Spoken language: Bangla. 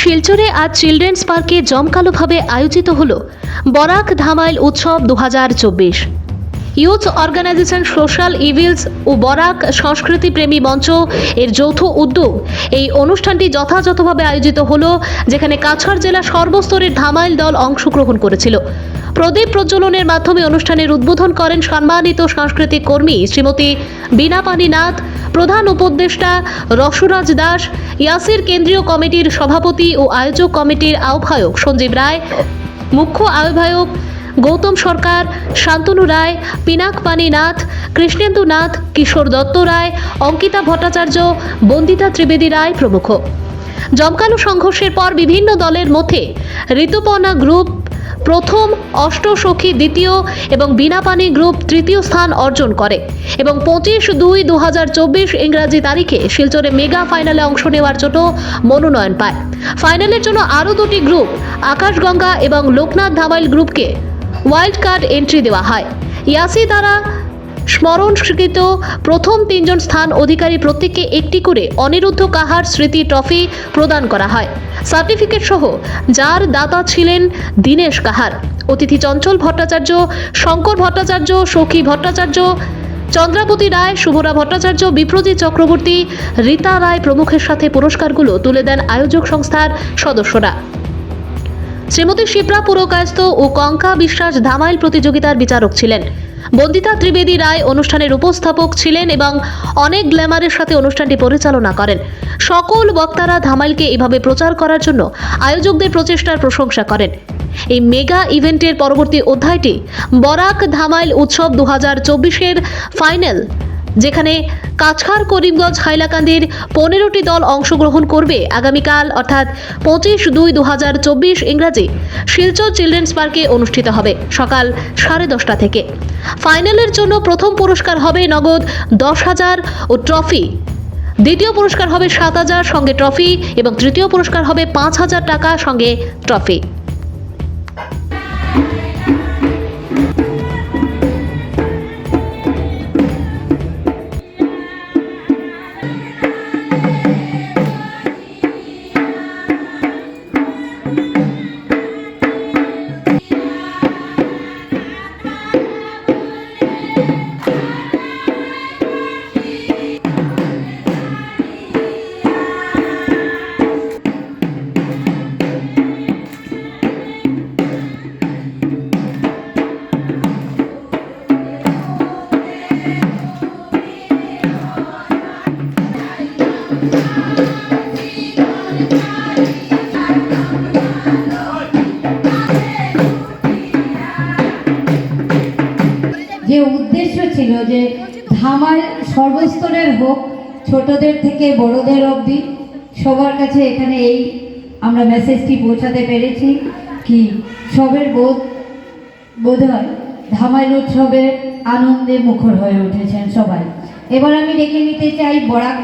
শিলচরে আজ চিলড্রেন্স পার্কে জমকালোভাবে আয়োজিত হল বরাক ধামাইল উৎসব দু হাজার চব্বিশ। ইউথ অর্গানাইজেশন সোশ্যাল ইভিলস ও বরাক সংস্কৃতি প্রেমী মঞ্চ এর যৌথ উদ্যোগ। এই অনুষ্ঠানটি যথাযথভাবে আয়োজিত হল, যেখানে কাছাড় জেলা সর্বস্তরের ধামাইল দল অংশগ্রহণ করেছিল। প্রদীপ প্রজ্বলনের মাধ্যমে অনুষ্ঠানের উদ্বোধন করেন সম্মানিত সাংস্কৃতিক কর্মী শ্রীমতী বীণা পানি নাথ, প্রধান উপদেষ্টা রসরাজ দাস, ইয়াসির কেন্দ্রীয় কমিটির সভাপতি ও আয়োজক কমিটির আহ্বায়ক সঞ্জীব রায়, মুখ্য আহ্বায়ক গৌতম সরকার শান্তনু রায়, পিনাক পানি নাথ কৃষ্ণেন্দু নাথ, কিশোর দত্ত রায়, অঙ্কিতা ভট্টাচার্য, বন্দিতা ত্রিবেদী রায় প্রমুখ। জমকালো সংঘর্ষের পর বিভিন্ন দলের মধ্যে ঋতুপর্ণা গ্রুপ প্রথম, অষ্টসখী দ্বিতীয় এবং বিনাপানি গ্রুপ তৃতীয় স্থান অর্জন করে এবং পঁচিশ দুই দু ইংরাজি তারিখে শিলচরে মেগা ফাইনালে অংশ নেওয়ার জন্য মনোনয়ন পায়। ফাইনালের জন্য আরও দুটি গ্রুপ, আকাশগঙ্গা এবং লোকনাথ ধামাইল গ্রুপকে ওয়াইল্ড কার্ড এন্ট্রি দেওয়া হয়। ইয়াসি দ্বারা স্মরণকৃত প্রথম তিনজন স্থান অধিকারী প্রত্যেককে একটি করে অনিরুদ্ধ কাহার স্মৃতি ট্রফি প্রদান করা হয়। সার্টিফিকেট সহ যার দাতা ছিলেন দীনেশ কাহার, অতিথি চঞ্চল ভট্টাচার্য, শঙ্কর ভট্টাচার্য, সখী ভট্টাচার্য, চন্দ্রাবতী রায়, শুভরা ভট্টাচার্য, বিপ্রজিৎ চক্রবর্তী, রীতা রায় প্রমুখের সাথে পুরস্কারগুলো তুলে দেন আয়োজক সংস্থার সদস্যরা। শ্রীমতী শিপ্রা পুরকায়স্ত ও কঙ্কা বিশ্বাস ধামাইল প্রতিযোগিতার বিচারক ছিলেন। বন্দিতা ত্রিবেদী রায় অনুষ্ঠানের উপস্থাপক ছিলেন এবং অনেক গ্ল্যামারের সাথে অনুষ্ঠানটি পরিচালনা করেন। সকল বক্তারা ধামাইলকে এভাবে প্রচার করার জন্য আয়োজকদের প্রচেষ্টার প্রশংসা করেন। এই মেগা ইভেন্টের পরবর্তী অধ্যায়টি বরাক ধামাইল উৎসব দু হাজার ফাইনাল যেখানে কাছাড় করিমগঞ্জ হাইলাকান্দির পনেরোটি দল অংশগ্রহণ করবে। আগামীকাল, অর্থাৎ পঁচিশ দুই দু হাজার চব্বিশ ইংরাজি, শিলচর চিলড্রেন্স পার্কে অনুষ্ঠিত হবে সকাল সাড়ে দশটা থেকে। ফাইনালের জন্য প্রথম পুরস্কার হবে নগদ দশ হাজার ও ট্রফি। দ্বিতীয় পুরস্কার হবে সাত হাজার সঙ্গে ট্রফি এবং তৃতীয় পুরস্কার হবে পাঁচ হাজার টাকা সঙ্গে ট্রফি। যে উদ্দেশ্য ছিল যে ধামাল সর্বস্তরের হোক, ছোটদের থেকে বড়দের অবধি, সবার কাছে এখানে এই আমরা মেসেজটি পৌঁছাতে পেরেছি কি সবের বোধ বোধ হয় ধামাইল উৎসবে আনন্দে মুখর হয়ে উঠেছেন সবাই। এবার আমি ডেকে নিতে চাই বরাক